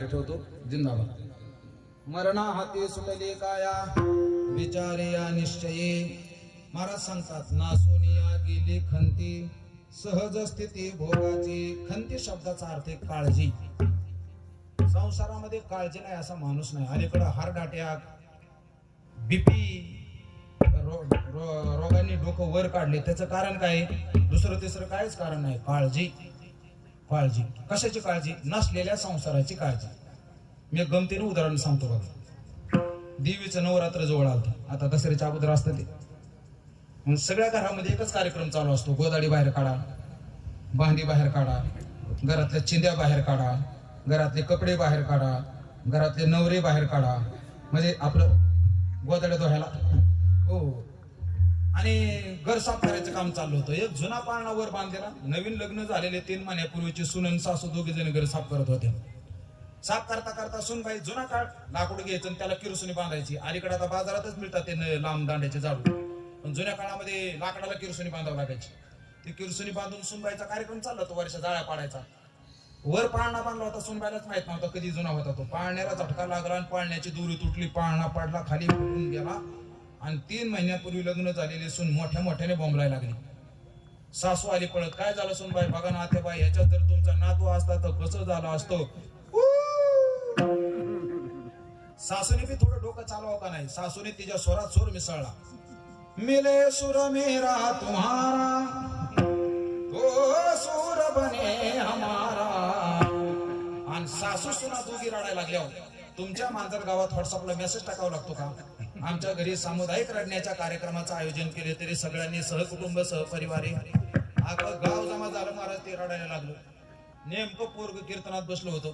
चाल ठेवतो. जिंदाबाद. मरणा हाती सुटली काया. विचारे या निश्चये महाराज सांगतात नासोनिया गेली खंती सहज स्थिती भोगाची. खंती शब्दाचा अर्थ काळजी. संसारामध्ये काळजी नाही असा माणूस नाही. अलीकडं हार्ट अटॅक बीपी रो, रो, रोगांनी डोकं वर काढले. त्याचं कारण काय? दुसरं तिसरं काहीच कारण नाही. काळजी. काळजी. कशाची काळजी? नसलेल्या संसाराची काळजी. मी गमतीने उदाहरण सांगतो बघा. देवीचं नवरात्र जवळ आलं आता दसऱ्याच्या अगोदर असतं ते. मग सगळ्या घरामध्ये एकच कार्यक्रम चालू असतो. गोदाडी बाहेर काढा भांडी बाहेर काढा घरातल्या चिंद्या बाहेर काढा घरातले कपडे बाहेर काढा घरातले नवरे बाहेर काढा. म्हणजे आपलं गोदाड्या धुवायला हो. आणि घर साफ करायचं काम चाललं होतं. एक जुना पाळणा वर बांधलेला. नवीन लग्न झालेले तीन महिन्यापूर्वीचे सुनन सासू दोघे जण घर साफ करत होते. साफ करता करता सुनबाई जुना काळ लाकूड घ्यायचं आणि त्याला किरसुनी बांधायची. अलीकडे आता बाजारातच मिळतात ते लांब दांड्याचे झाडू. पण जुन्या काळामध्ये लाकडाला किरसुनी बांधावं लागायची. ते किरसुनी बांधून सुनबाईचा कार्यक्रम चालला तो वर्षा जाळ्या पाडायचा. वर पाळणा बांधला होता सुनबाईलाच माहीत नव्हता कधी जुना होता तो. पाळण्याला झटका लागला आणि पाळण्याची दोरी तुटली. पाळणा पडला खाली फुटून गेला. आणि तीन महिन्यापूर्वी लग्न झालेली सून मोठ्या मोठ्याने बोंबलायला लागली. सासू आली पळत काय झालं सून सुनबाई बघा ना ते बाई ह्याच्यात जर तुमचा नातू असता तर कसं झालं असतो? सासूने बी थोडं डोकं चालवा का नाही? सासूने तिच्या स्वरात सूर मिसळला. मिले सुर मेरा तुम्हारा तो सूर बने हमारा. आणि सासू सुना दोघी रडायला लागल्या हो. तुमच्या मांजर गावात व्हॉट्सअपला मेसेज टाकावा लागतो का? आमच्या घरी सामुदायिक रडण्याच्या कार्यक्रमाचं आयोजन केले तरी सगळ्यांनी सहकुटुंब सहपरिवारी अगं गाव जमा झालं महाराज ते रडायला लागलो. नेमकं पोरग कीर्तनात बसलो होतो.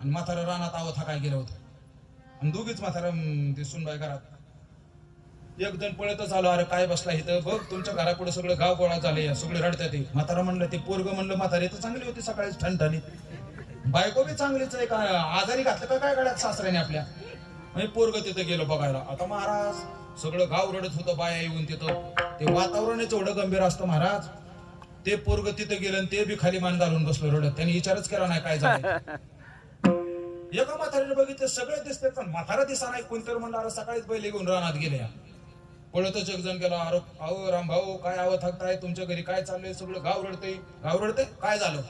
आणि म्हातारा रानात आवत हाकाय गेलं होतं? आणि दोघीच म्हातारा ते सुनबाई घरात. एक जण पळतच आलो अरे काय बसला इथं? बघ तुमच्या घरापुढे सगळं गाव गोळा झाले सगळे रडतात ते म्हातारा म्हणलं ते पोरग म्हणलं म्हातारी तर चांगली होती सकाळीच ठणठणी बायको बी चांगलीच आहे का आजारी घातलं का काय गळ्यात सासऱ्याने आपल्या? म्हणजे पोरग तिथं गेलो बघायला. आता महाराज सगळं गाव रडत होतं बाया येऊन तिथं. ते वातावरणच एवढं गंभीर असतं महाराज. ते पोरग तिथं गेलं आणि ते बी खाली मान घालून बसलो रडत. त्यांनी विचारच केला नाही काय झालं. एका म्हातारीने बघितलं सगळे दिसते पण म्हातारा दिसा नाही. कोणतरी म्हणलं अरे सकाळीच बैल घेऊन रानात गेले या पळतच एक जण गेला अरे अहो राम भाऊ काय आवत थकताय तुमच्या घरी काय चाललंय? सगळं गाव रडते गाव रडते काय झालं?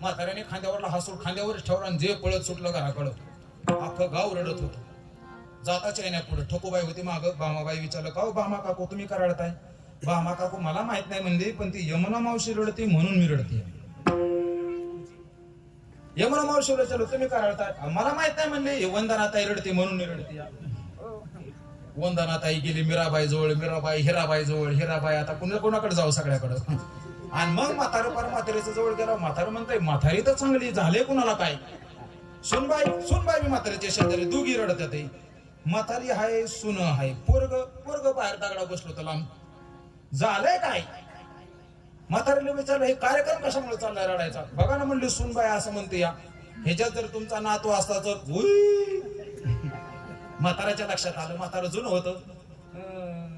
म्हाताऱ्याने खांद्यावरला हासूर खांद्यावरच ठेवला आणि जे पळत सुटलं घराकडं. अख्खं गाव रडत होतं. जाताच्या येण्या पुढे. ठोकोबाई होती माग. बामाबाई विचारलं का हो भामा बामा काकू तुम्ही का रडताय? बामा काकू मला माहीत नाही म्हणजे पण ती यमुना मावशी रडते म्हणून मी रडते यमुना मावशी विचारलं तुम्ही का रडताय? मला माहीत नाही म्हणले वंदनाताई रडते म्हणून मी रडते वंदनाताई गेली मीराबाई जवळ मीराबाई हिराबाई जवळ हिराबाई आता कुणा कोणाकडे जाऊ सगळ्याकडे? आणि मग म्हातारं पर म्हातारीच्या जवळ गेला. म्हातारं म्हणतंय म्हातारी तर चांगली झाले कुणाला काय? सुनबाई सुनबाई मी म्हातारीच्या शेजारी दोघी रडत ते. म्हातारी हाय सुन हाय पोरग पोरग बाहेर दगडा बसलो त्याला झालंय काय? म्हातारीला विचारलं हे कार्यक्रम कशामुळे चाललाय रडायचा? बघा ना म्हणली सुनबाई असं म्हणते या. ह्याच्यात जर तुमचा नातू असता तर म्हाताराच्या म्हाताऱ्याच्या लक्षात आलं म्हातारं जुनं होतं.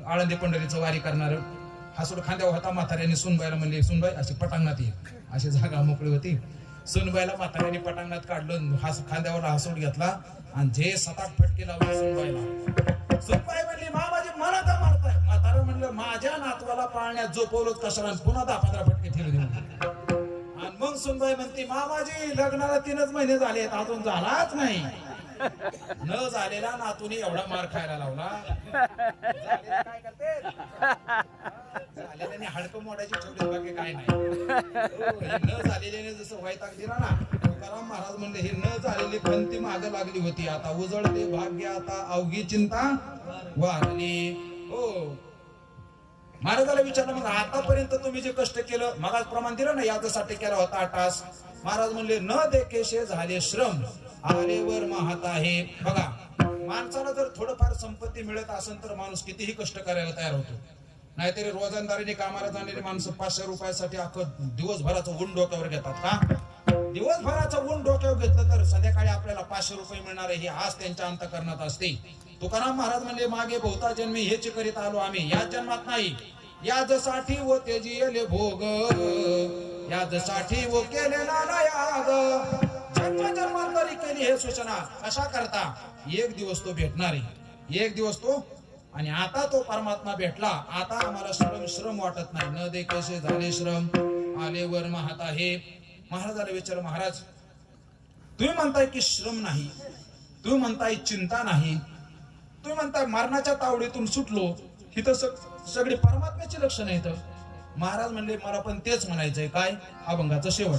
आळंदी पंढरीचं वारी करणार. हासूड खांद्यावर होता म्हाताऱ्याने सुनबाईला म्हणले सुनबाई अशी पटांगणात ये. अशी जागा मोकळी होती. सुनबाईला म्हाताऱ्याने पटांगणात काढलं हास खांद्यावर हसून घेतला आणि जे सताट फटके लावले सुनबाईला सुनबाई म्हणली मामाजी मला का मारताय. म्हातारं म्हणलं माझ्या नातवाला पाळण्यात झोपवलं कशाला पुन्हा दहा पंधरा फटके ठेवले आणि मग सुनबाई म्हणते मामाजी लग्नाला तीनच महिने झालेत अजून झालाच नाही. न झालेला नातूने एवढा मार खायला लावला. झालेलं काय करते? झालेल्याने हाडकं मोडायची छोटी बाकी काय नाही. हो, हे न झालेल्याने जसं वैताग दिला ना तुकाराम महाराज म्हणले हे न झालेली खंती माग लागली होती. आता उजळते भाग्य आता अवघी चिंता वारली. हो. महाराजाला विचारलं मग आतापर्यंत तुम्ही जे कष्ट केलं मग प्रमाण दिलं ना याच्यासाठी केला होता आठ तास महाराज म्हणले न देखेशे झाले श्रम आलेवर महात आहे. बघा माणसाला जर थोडंफार संपत्ती मिळत असेल तर माणूस कितीही कष्ट करायला तयार होतो. नाहीतरी रोजंदारीने कामाला जाणारी माणसं पाचशे रुपयासाठी अख्खं दिवसभराचं ऊन डोक्यावर घेतात का? दिवसभराचं ऊन डोक्यावर घेतलं तर संध्याकाळी आपल्याला पाचशे रुपये मिळणार आहे ही आज त्यांच्या अंतकरणात असते. तुकाराम महाराज म्हणले मागे बहुता जन्मी हेच करीत आलो आम्ही या जन्मात नाही. याजसाठी व तेजियले भोग. याजसाठी व केलेला ना जन्म जन्मांतरी केली हे सूचना. कशा करता? एक दिवस तो भेटणार. आहे एक दिवस तो आणि आता तो परमात्मा भेटला. आता आम्हाला श्रम श्रम वाटत नाही. न दे कसे झाले श्रम? आले वर महात आहे महाराजाला विचार महाराज तुम्ही म्हणताय की श्रम नाही. तुम्ही म्हणताय चिंता नाही. तुम्ही म्हणताय मरणाच्या तावडीतून सुटलो. इथं सग- सगळी परमात्म्याची लक्षणं येतं महाराज म्हणले मला पण तेच म्हणायचंय. काय? अभंगाचा शेवट.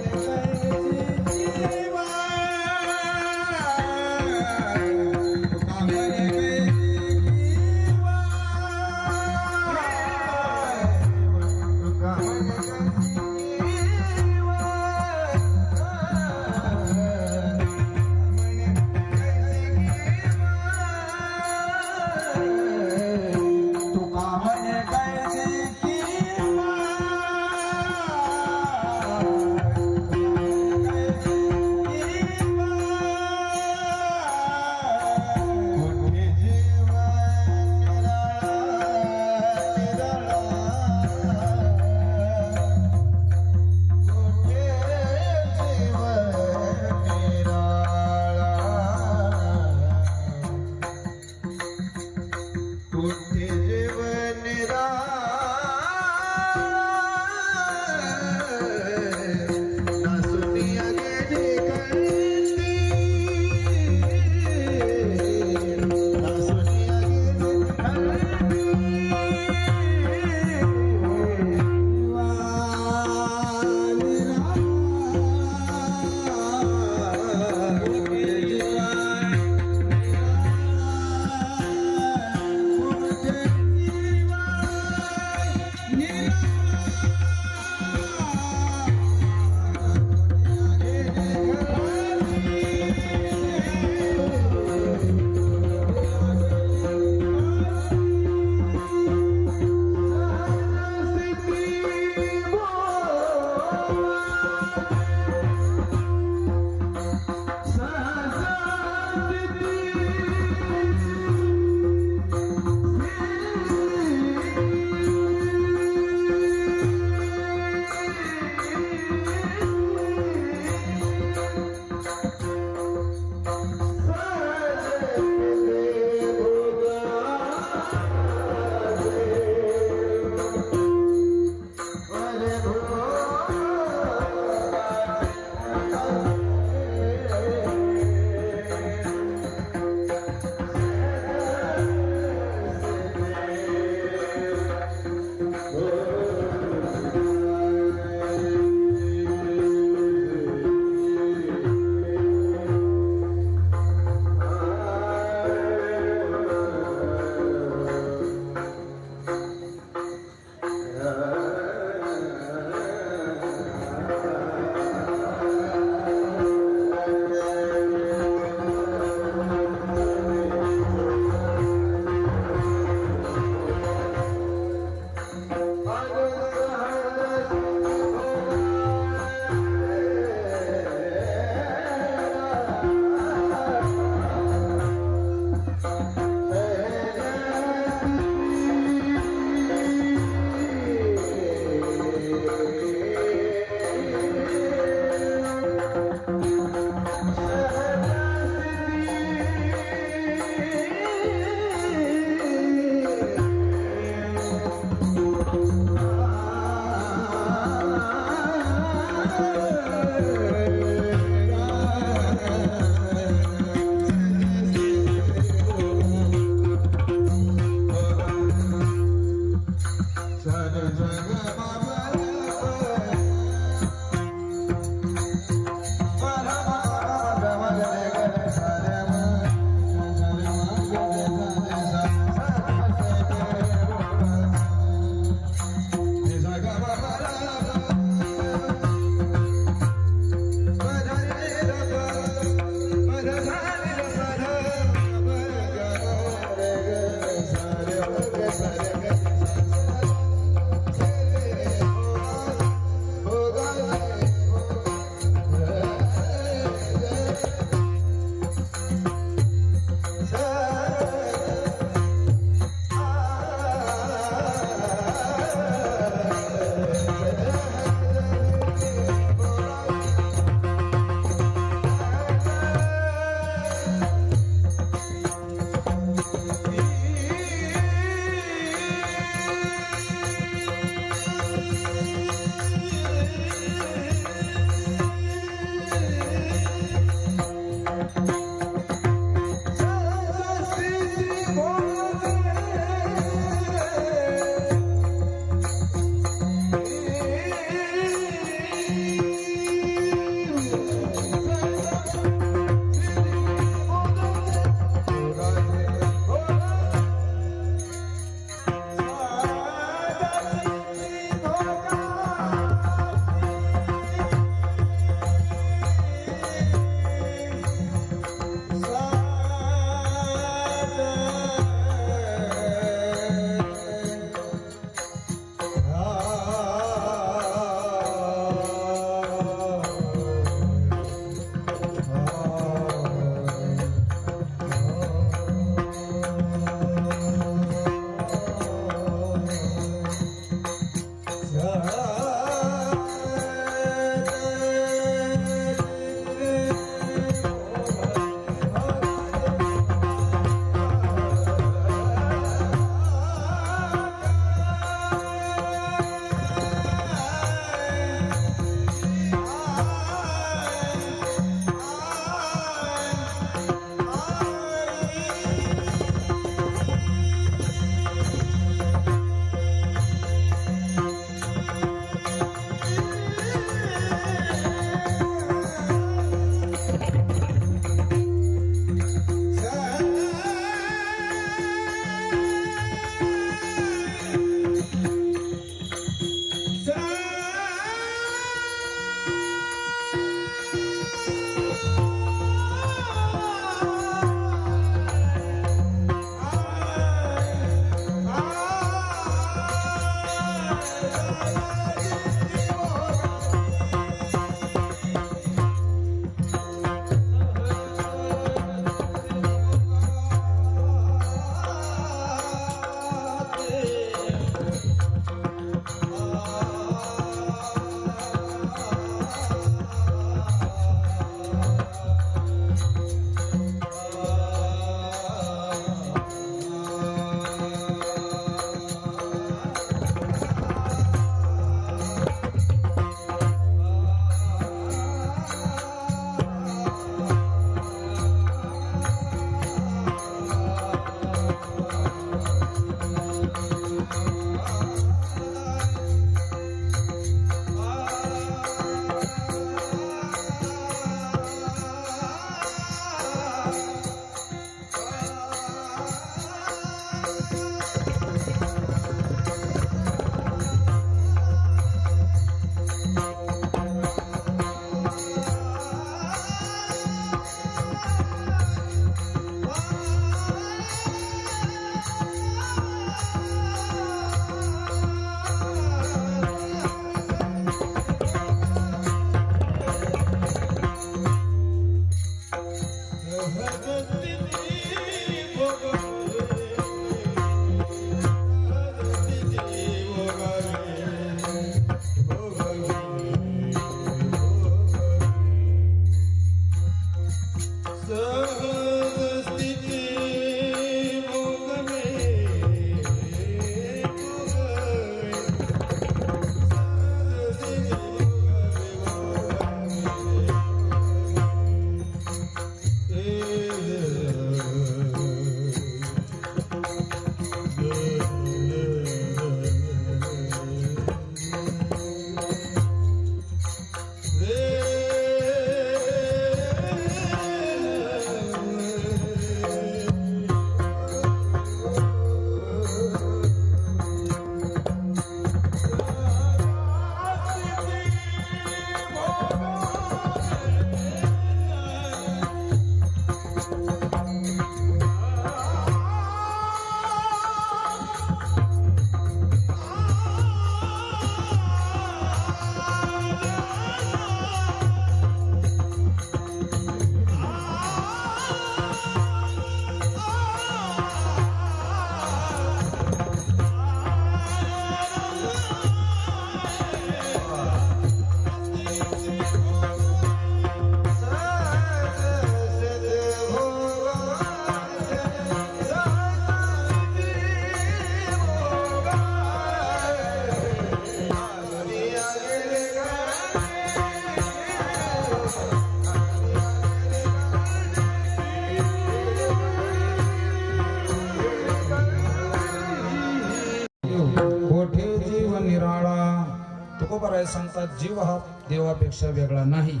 तुकोबराय सांगतात जीव हा देवापेक्षा वेगळा नाही.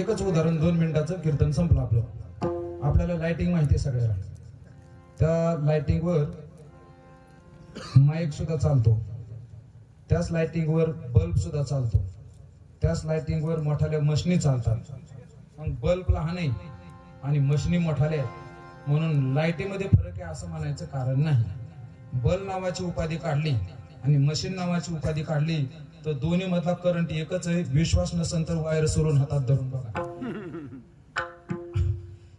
एकच उदाहरण दोन मिनिटाचं कीर्तन संपलं आपलं. आपल्याला लाइटिंग माहिती आहे सगळ्याला. त्या लाइटिंगवर माईक सुद्धा चालतो. त्याच लाइटिंगवर बल्ब सुद्धा चालतो. त्याच लाइटिंगवर मोठाल्या मशनी चालतात. मग बल्ब लहान आहे आणि मशनी मोठाल्या आहेत. म्हणून लाईटीमध्ये फरक आहे असं म्हणायचं कारण नाही. बल्ब नावाची उपाधी काढली आणि मशीन नावाची उपाधी काढली तर दोन्ही मधला करंट एकच आहे. विश्वास नसन तर वायर सोडून हातात धरून बघा.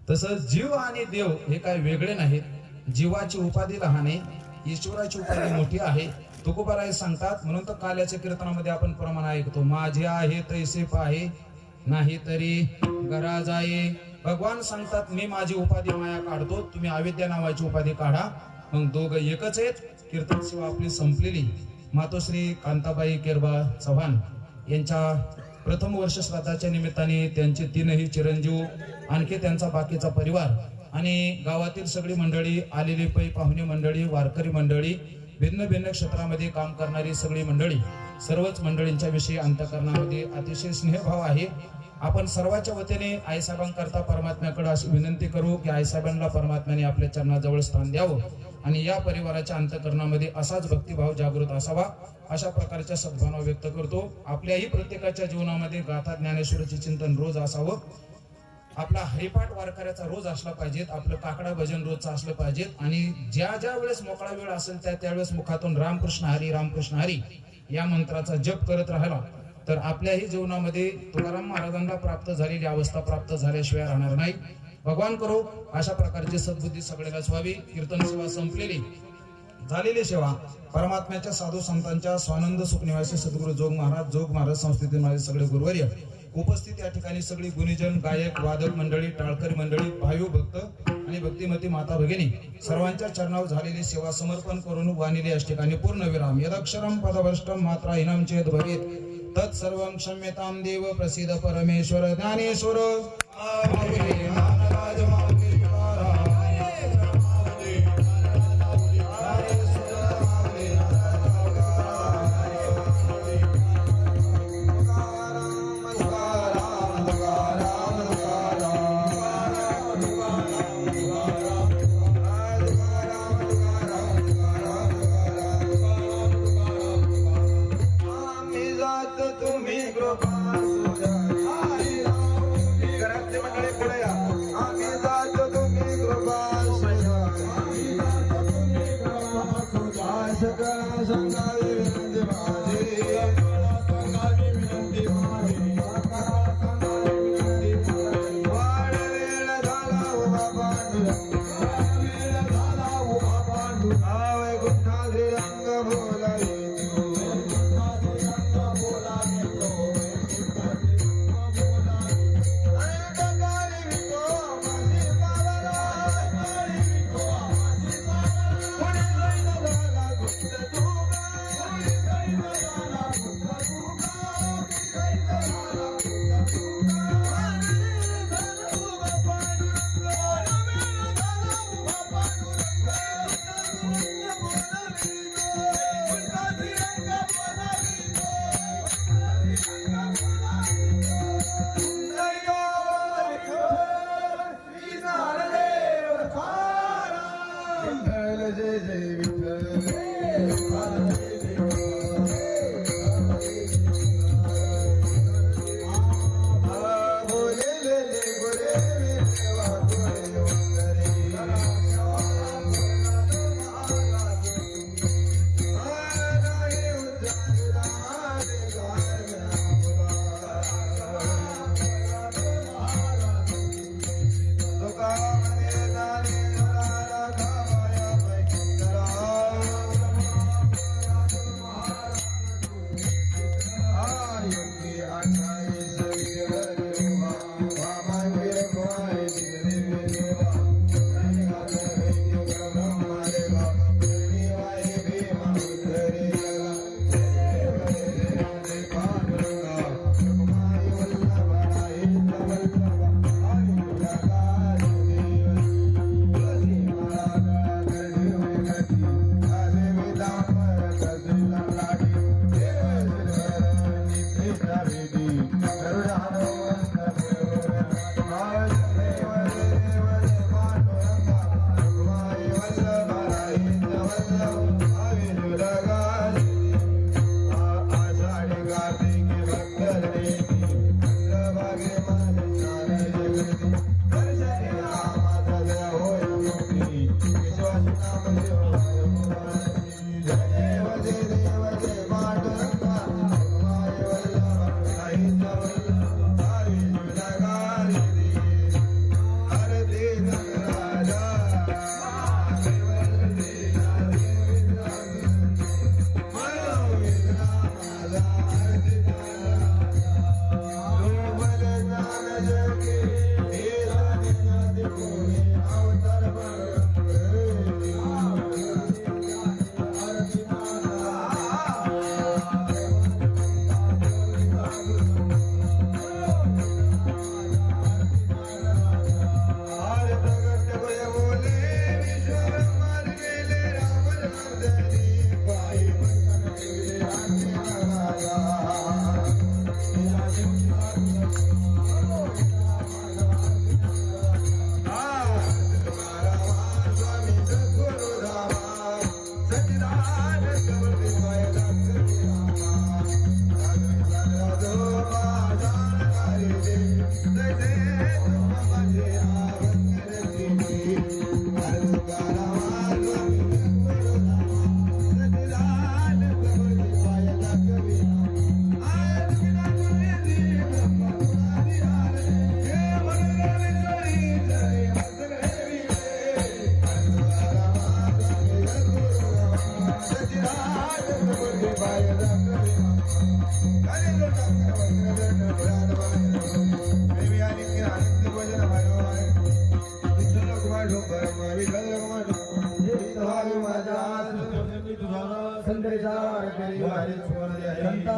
तसंच जीव आणि देव हे काय वेगळे नाहीत. जीवाची उपाधी लहान आहे. ईश्वराची उपाधी मोठी आहे. तुकोबाराय सांगतात म्हणून तर काल्याच्या कीर्तनामध्ये आपण प्रमाण ऐकतो. माझे आहे तैसे पाहे. नाही तरी गराज आहे भगवान सांगतात मी माझी उपाधी माया काढतो. तुम्ही अविद्या नावाची उपाधी काढा. मग दोघं एकच आहेत. कीर्तन सेवा आपली संपलेली. मातोश्री कांताबाई केरबा चव्हाण यांच्या प्रथम वर्ष श्राद्धाच्या निमित्ताने त्यांचे तीनही चिरंजीव आणखी त्यांचा बाकीचा परिवार आणि गावातील सगळी मंडळी आलेली पै पाहुणे मंडळी वारकरी मंडळी भिन्न भिन्न क्षेत्रामध्ये काम करणारी सगळी मंडळी सर्वच मंडळींच्या विषयी अंतकरणामध्ये अतिशय स्नेहभाव आहे. आपण सर्वांच्या वतीने आईसाहेबांकरता परमात्म्याकडे अशी विनंती करू की आईसाहेबांना परमात्म्याने आपल्या चरणाजवळ स्थान द्यावं. आणि या परिवाराच्या अंतकरणामध्ये असाच भक्तिभाव जागृत असावा अशा प्रकारच्या सद्भावना व्यक्त करतो. आपल्याही प्रत्येकाच्या जीवनामध्ये गाथा ज्ञानेश्वराचे चिंतन रोज असावं. आपला हरिपाठ वारकऱ्याचा रोज असला पाहिजेत आपलं काकडा भजन रोजचं असलं पाहिजेत. आणि ज्या ज्या वेळेस मोकळा वेळ असेल त्या त्यावेळेस मुखातून रामकृष्ण हरी रामकृष्ण हरी या मंत्राचा जप करत राहिला तर आपल्याही जीवनामध्ये तुकाराम महाराजांना प्राप्त झालेली अवस्था प्राप्त झाल्याशिवाय राहणार नाही. भगवान करो. अशा प्रकारची सद्बुद्धी सगळ्यालाच व्हावी. कीर्तन सेवा संपलेली. झालेली सेवा. परमात्म्याच्या साधू संतांच्या स्वानंद सुखनिवासी सद्गुरू जोग महाराज जोग महाराज संस्थेतील माझे सगळे गुरुवर्य. उपस्थित या ठिकाणी सगळी गुणीजन गायक वादक मंडळी टाळकरी मंडळी भाविक भक्त आणि भक्तिमती माता भगिनी सर्वांच्या चरणावर झालेली सेवा समर्पण करून वाणिली या ठिकाणी पूर्ण विराम. यदक्षरम पदभ्रष्टम मात्रा हिनम चेत भवेत. तत्सर्व क्षम्यतां देव प्रसिद्ध परमेश्वर ज्ञानेश्वर. Yeah.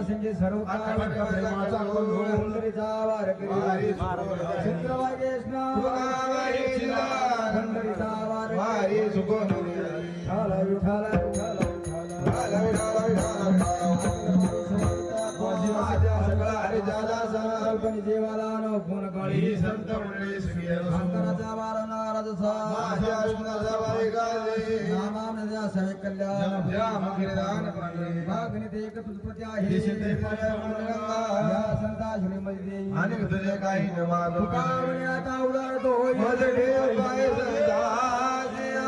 संजय सर्व प्रेमाचा पंढरीचा विठाला विठाला देवाला न गुण कळी शंकराचा वार नारदचा नामानद्या सवे कल्याण मागणी ते एक तुझपती आहे या संता श्रीमती आणि तुझे काही तुका आता सदाशिया.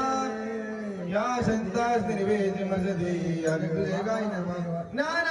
या संतास निर्वेद मजदी आणि तुझे काही न मागू ज्ञान